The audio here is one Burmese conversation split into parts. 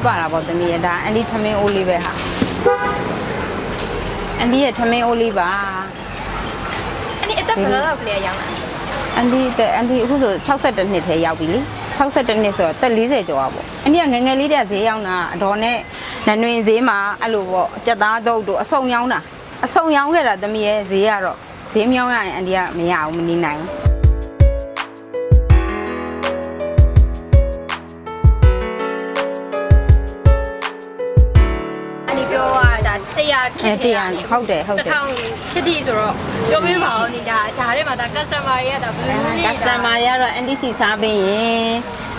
ရေးပါတာပေါ့သမီးရဒါအန်ဒီထမင်းအိုးလေးပဲဟာအန်ဒီရဲ့ထမင်းအိုးလေးပါအဲ့ဒီအသက်ဘယ်လောက်လောက်ကလေးရောင်းလာအန်ဒီတဲ့အန်ဒီအခုဆို62နှစ်ထဲရောက်ပြီလေ62နှစ်ဆိုတော့တက်40ကျော်ပါပေါ့အန်ဒီကငယ်ငယ်လေးတည်းဈေးရောက်တာအတော်နဲ့နနွင်ဈေးမှာအဲ့လိုပေါ့ကြက်သားတုပ်တို့အစုံရောင်းတာအစုံရောင်းခဲ့တာသမီးရဲ့ဈေးကတော့ဈေးမြောင်းရရင်အန်ဒီကမရဘူးမနေနိုင်ဘူး ခအဲစ်တရားဟုတ်တယ်ဟုတ်တစ်တယ်ထောင်ခစ်တီဆိုတော့ပြောပြပါဦးဒီဒါဂျားထဲမှာဒါ customer တွေကဒါဘယ်လိုလဲ customer ရတော့ NDC စားပေးရင်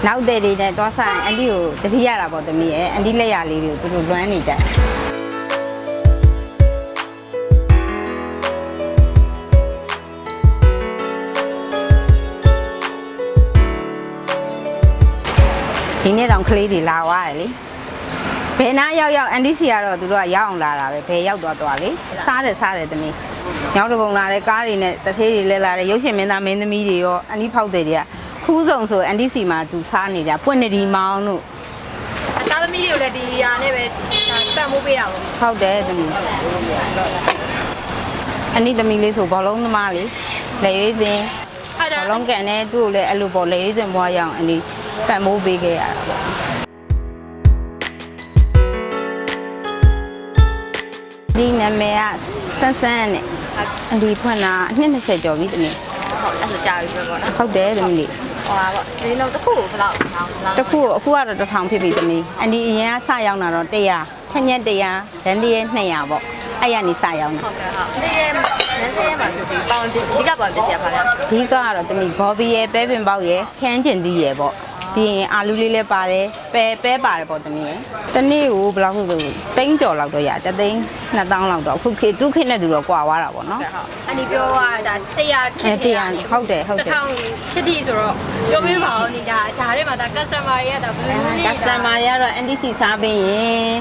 နောက်တဲ့တွေနဲ့သွားဆိုင် ND ကိုတတိရတာပေါ့သမီးရဲ့ ND လက်ရလေးတွေကိုသူတို့လွမ်းနေကြတယ်ဒီနေ့တောင်ကလေးတွေလာသွားတယ်လေ ဘယ်နာရောက်ရောက် NDC ကတော့သူတို့ကရောက်အောင်လာတာပဲဘယ်ရောက်သွားသွားလေစားတယ်စားတယ်သမီးရောက်တကုံလာတဲ့ကားတွေနဲ့တထေးတွေလဲလာတယ်ရုပ်ရှင်မင်းသားမင်းသမီးတွေရောအနီးဖောက်တွေတွေကခူးဆောင်ဆို NDC မှာသူစားနေကြပွင့်နေဒီမောင်းတို့သားသမီးတွေကိုလည်းဒီဟာနဲ့ပဲဒါတန်မိုးပေးတာပေါ့ဟုတ်တယ်သမီးအနီးသမီးလေးဆိုဘောလုံးသမားလေးလေရွေးစင်အဲ့ဒါဘောလုံးကန်နဲ့သူ့ကိုလည်းအဲ့လိုပေါ့လေရွေးစင်ဘွားရအောင်အနီးပတ်မိုးပေးခဲ့ရတာပေါ့ ဒီနာမည်ကဆန်းဆန်းနဲ့အလီဖွင့်တာအနှစ်20ကျော်ပြီသမီးဟုတ်အဲ့ဒါကြာပြီပဲပေါ့နော်ဟုတ်တယ်သမီးလေးဟောပါပေါ့ဈေးလုံးတစ်ခုကိုဘယ်လောက်ထောင်းဘယ်လောက်တစ်ခုအခုကတော့တစ်ထောင်ဖြစ်ပြီသမီးအန်ဒီအရင်ကစရောက်လာတော့100ထက်ညက်100ဒန်ဒီရဲ့200ပေါ့အဲ့ရနေစရောက်တာဟုတ်ကဲ့ဟုတ်ဒီရဲ့နန်းစဲမှာဆိုဒီပေါင်ပစ္စည်းဒီကပေါင်ပစ္စည်းပါဗျာအဓိကကတော့သမီးဘော်ဘီရဲ့ပဲပင်ပေါက်ရဲ့ခန်းကျင်သီးရဲ့ပေါ့ ပြီးရင်အာလူလေးလည်းပါတယ်ပဲပဲပါတယ်ပေါ့သမီးရဲ့တနေ့ကိုဘယ်လောက်ဆိုတိန်းကျော်လောက်တော့ရတသိန်း2000လောက်တော့အခုခေတ်သူခေတ်နဲ့သူတော့ကွာသွားတာပေါ့နော်ဟုတ်အဲ့ဒီပြောရတာတရားခစ်အဲတရားဟုတ်တယ်ဟုတ်တယ်တစ်ထောင်ခစ်တီဆိုတော့ပြောပြပါဦးဒီဒါဂျားထဲမှာဒါ customer တွေကဒါဘယ်လိုလဲ customer ရတော့ NDC စားပေးရင်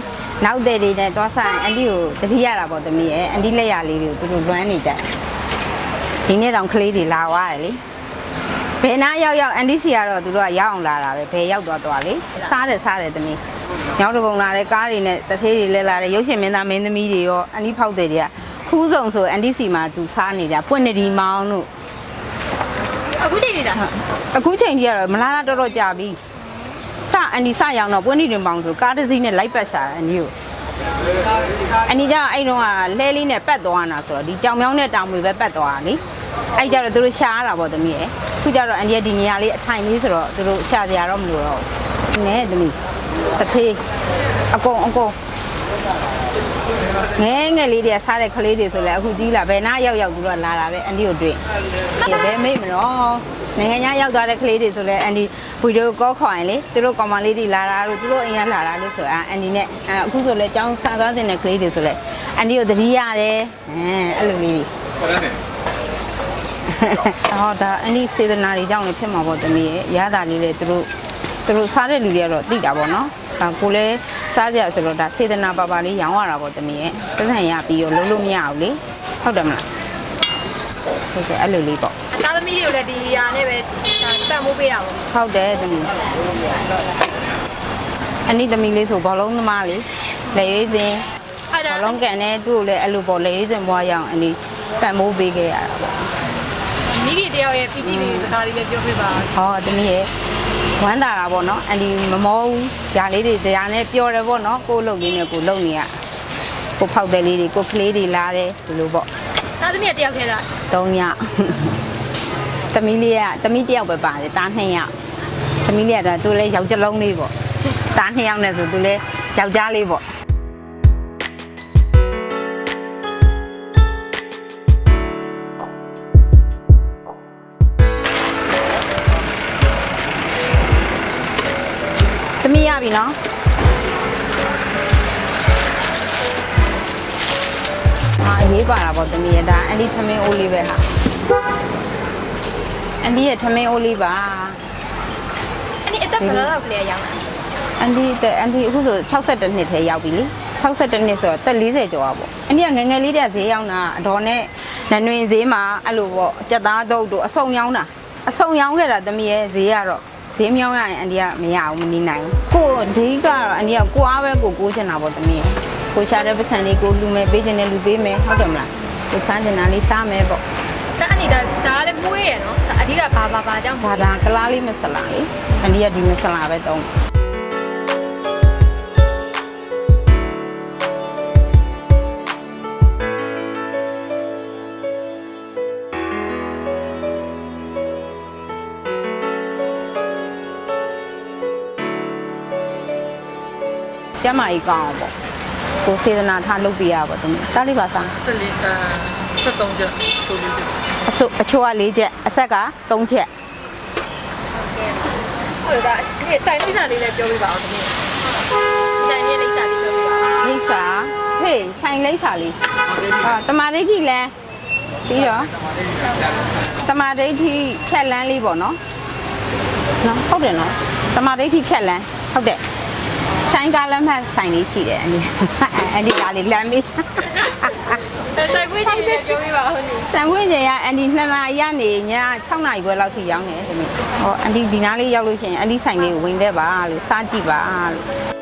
နောက်တဲ့တွေနဲ့သွားဆိုင် ND ကိုတတိရတာပေါ့သမီးရဲ့ ND လက်ရလေးတွေကိုသူတို့လွမ်းနေကြတယ်ဒီနေ့တောင်ကလေးတွေလာသွားတယ်လေ ဘယ်နာရောက်ရောက် NDC ကတော့သူတို့ကရောက်အောင်လာတာပဲဘယ်ရောက်သွားသွားလေစားတယ်စားတယ်သမီးရောက်တကုံလာတဲ့ကားတွေနဲ့တထေးတွေလဲလာတဲ့ရုပ်ရှင်မင်းသားမင်းသမီးတွေရောအနီးဖောက်တွေတွေကခူးဆောင်ဆို NDC မှာသူစားနေကြပွင့်နေဒီမောင်းတို့အခုချိန်နေတာအခုချိန်ကြီးကတော့မလာတာတော်တော်ကြာပြီစအန်ဒီစရောက်တော့ပွင့်နေတင်ပေါင်းဆိုကားတစ်စီးနဲ့လိုက်ပတ်ရှာအန်ဒီကိုအန်ဒီကအဲ့တော့ကလဲလေးနဲ့ပတ်သွားတာဆိုတော့ဒီကြောင်မြောင်းနဲ့တောင်မွေပဲပတ်သွားတာလေ အဲ့ကြတော့သူတို့ရှာရတာပေါ့သမီးရဲ့ခုကျတော့အန်ဒီကဒီနေရာလေးအထိုင်လေးဆိုတော့သူတို့ရှာစရာတော့မလိုတော့ဘူးနဲသမီးတစ်ဖေးအကုန်အကုန်ငဲငယ်လေးတွေကစားတဲ့ကလေးတွေဆိုလဲအခုကြီးလာဘယ်နာရောက်ရောက်သူတို့ကလာတာပဲအန်ဒီကိုတွေ့ဒီဘယ်မိတ်မနော်နိုင်ငံခြားရောက်သွားတဲ့ကလေးတွေဆိုလဲအန်ဒီဗီဒီယိုကောခေါ်ရင်လေသူတို့ကောင်မလေးတွေလာတာတို့သူတို့အိမ်ကလာတာလို့ဆိုအာအန်ဒီနဲ့အခုဆိုလဲចောင်းစားစားတဲ့ကလေးတွေဆိုလဲအန်ဒီကိုသတိရတယ်အဲအဲ့လိုလေးတွေ ဟောဒါအန်ဒီစေတနာတွေကြောင့်လည်းဖြစ်မှာပေါ့တမီးရဲ့ရတာလေးလေသူတို့သူတို့စားတဲ့လူတွေကတော့သိတာပေါ့နော်ဒါကိုလည်းစားကြဆိုတော့ဒါစေတနာပါပါလေးရောင်းရတာပေါ့တမီးရဲ့ပတ်စံရပြီးတော့လုံးလို့မရဘူးလေဟုတ်တယ်မလားဟုတ်ကဲ့အဲ့လိုလေးပေါ့သားသမီးတွေကိုလည်းဒီဟာနဲ့ပဲဒါတန်မိုးပေးတာပေါ့ဟုတ်တယ်သမီးအနိသမီးလေးဆိုဘောလုံးသမားလေးလေရွေးစင်အဲ့ဒါဘောလုံးကန်နဲ့သူ့ကိုလည်းအဲ့လိုပေါ့လေရွေးစင်ဘွားရအောင်အနိပတ်မိုးပေးခဲ့ရတာပေါ့ မိကြီးတယောက်ရဲ့ PT လေးစကားလေးလည်းပြောပြပါဟောသမီးရဲ့ဝမ်းတာတာပေါ့နော်အန်ဒီမမောဘူးຢာလေးတွေတရားနဲ့ပျော်တယ်ပေါ့နော်ကိုယ်လုံလေးနဲ့ကိုယ်လုံနေရကိုဖောက်တဲ့လေးတွေကိုကလေးတွေလာတယ်ဒီလိုပေါ့သားသမီးတယောက်ထဲလား၃ညသမီးလေးကသမီးတယောက်ပဲပါတယ်တား၂ယောက်သမီးလေးကတော့သူလည်းယောက်ျားလုံးလေးပေါ့တား၂ယောက်နဲ့ဆိုသူလည်းယောက်ျားလေးပေါ့ နော်အာအရေးပါတာပေါ့သမီးရဒါအန်ဒီထမင်းအိုးလေးပဲဟာအန်ဒီရဲ့ထမင်းအိုးလေးပါအဲ့ဒီအသက်ဘယ်လောက်လောက်ကလေးရောင်းလာအန်ဒီတဲ့အန်ဒီအခုဆို62နှစ်ထဲရောက်ပြီလေ62နှစ်ဆိုတော့တက်40ကျော်อ่ะပေါ့အန်ဒီကငယ်ငယ်လေးတည်းဈေးရောက်တာအတော်နဲ့နနွင်ဈေးမှာအဲ့လိုပေါ့ကြက်သားတုပ်တို့အစုံရောင်းတာအစုံရောင်းခဲ့တာသမီးရဲ့ဈေးကတော့ ဘေးမြောင်းရရင်အန်ဒီကမရဘူးမနေနိုင်ဘူးကိုဒီကတော့အန်ဒီကကိုအားပဲကိုကိုးချင်တာပေါ့တမီးကိုရှာတဲ့ပတ်စံလေးကိုလူမယ်ပေးချင်တဲ့လူပေးမယ်ဟုတ်တယ်မလားကိုစားချင်တာလေးစားမယ်ပေါ့ဒါအနီဒါဒါကလည်းမွေးရနော်ဒါအဓိကဘာဘာဘာကြောင့်ဒါဒါကလားလေးမဆလာလေအန်ဒီကဒီမဆလာပဲတုံး ကျမကြီးကောင်းအောင်ပေါ့ကိုစေတနာထားလုပ်ပြရပါတော့တားလေးပါစား14အဲ73ကျဆိုပြီးတယ်အချို့အချို့က၄ချက်အဆက်က3ချက်ဟုတ်ဒါဒီဆိုင်လိမ့်စာလေးလည်းပြောပြပါအောင်သမီးဆိုင်မြေလိမ့်စာလေးပြောပြပါအောင်လိမ့်စာဟေးဆိုင်လိမ့်စာလေးအာတမာဒိဋ္ဌိလန်းပြီးတော့တမာဒိဋ္ဌိဖြက်လန်းလေးပေါ့နော်နော်ဟုတ်တယ်နော်တမာဒိဋ္ဌိဖြက်လန်းဟုတ်တယ် ဆိုင်ကားလမ်းမှတ်ဆိုင်လေးရှိတယ်အန်ဒီအန်ဒီကလေးလမ်းပြီးဆိုင်ခွေးကြီးလည်းပြောပြပါဦးညီဆံခွင့်ချိန်ကအန်ဒီ2နာရီကနေည6နာရီခွဲလောက်ထိရောက်နေတယ်ဒီနေ့ဟောအန်ဒီဒီနားလေးရောက်လို့ရှိရင်အန်ဒီဆိုင်လေးကိုဝင်တဲ့ပါလို့စားကြည့်ပါလို့